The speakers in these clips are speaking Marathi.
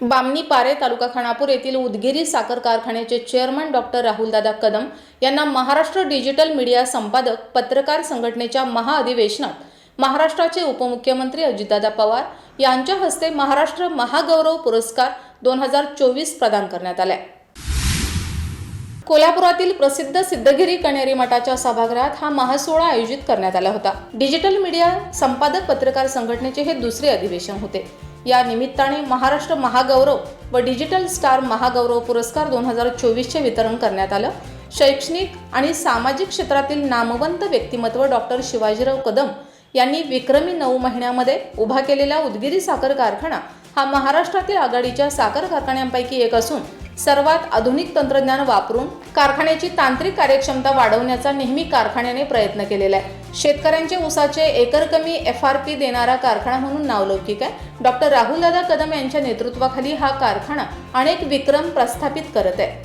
बामणी पारे तालुका खानापूर येथील उदगिरी साखर कारखान्याचे चेअरमन डॉक्टर राहुलदादा कदम यांना महाराष्ट्र डिजिटल मीडिया संपादक पत्रकार संघटनेच्या महाअधिवेशनात महाराष्ट्राचे उपमुख्यमंत्री अजितदादा पवार यांच्या हस्ते महाराष्ट्र महागौरव पुरस्कार दोन हजार चोवीस प्रदान करण्यात आले कोल्हापुरातील प्रसिद्ध सिद्धगिरी कणेरी मठाच्या सभागृहात हा महासोहळा आयोजित करण्यात आला होता. डिजिटल मीडिया संपादक पत्रकार संघटनेचे हे दुसरे अधिवेशन होते. या निमित्ताने महाराष्ट्र महागौरव व डिजिटल स्टार महागौरव पुरस्कार दोन हजार चोवीसचे वितरण करण्यात आलं. शैक्षणिक आणि सामाजिक क्षेत्रातील नामवंत व्यक्तिमत्व डॉक्टर शिवाजीराव कदम यांनी विक्रमी नऊ महिन्यामध्ये उभा केलेला उदगिरी साखर कारखाना हा महाराष्ट्रातील आघाडीच्या साखर कारखान्यांपैकी एक असून सर्वात आधुनिक तंत्रज्ञान वापरून कारखान्याची तांत्रिक कार्यक्षमता वाढवण्याचा नेहमी कारखान्याने प्रयत्न केलेला आहे. शेतकऱ्यांचे ऊसाचे एकर कमी एफ आर पी देणारा कारखाना म्हणून नावलौकिक आहे. डॉक्टर राहुलदादा कदम यांच्या नेतृत्वाखाली हा कारखाना अनेक विक्रम प्रस्थापित करत आहे.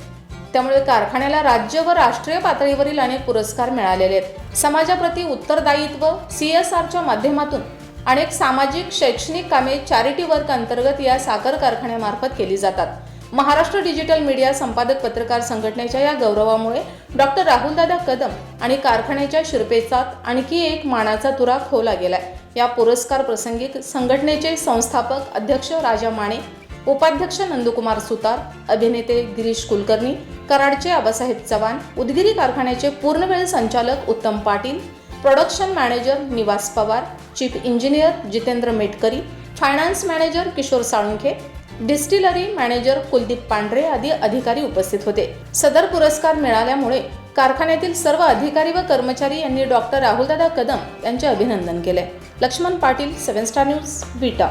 त्यामुळे कारखान्याला राज्य व राष्ट्रीय पातळीवरील अनेक पुरस्कार मिळालेले आहेत. समाजाप्रती उत्तरदायित्व सी एस आरच्या माध्यमातून अनेक सामाजिक शैक्षणिक कामे चॅरिटी वर्क अंतर्गत या साखर कारखान्यामार्फत केली जातात. महाराष्ट्र डिजिटल मीडिया संपादक पत्रकार संघटनेच्या या गौरवामुळे डॉक्टर राहुलदादा कदम आणि कारखान्याच्या शिरपेचात आणखी एक मानाचा तुरा खोला गेलाय. या पुरस्कार प्रसंगी संघटनेचे संस्थापक अध्यक्ष राजा माने उपाध्यक्ष नंदकुमार सुतार अभिनेते गिरीश कुलकर्णी कराडचे आबासाहेब चव्हाण उदगिरी कारखान्याचे पूर्णवेळ संचालक उत्तम Patil production manager Nivas Pawar chief engineer Jitendra Metkari finance manager Kishor Salunkhe distillery manager Kuldeep Pandhare आदी अधिकारी उपस्थित होते. सदर पुरस्कार मिळाल्यामुळे कारखान्यातील सर्व अधिकारी व कर्मचारी यांनी डॉक्टर राहुलदादा कदम यांचे अभिनंदन केले. Laxman Patil seven star news Vita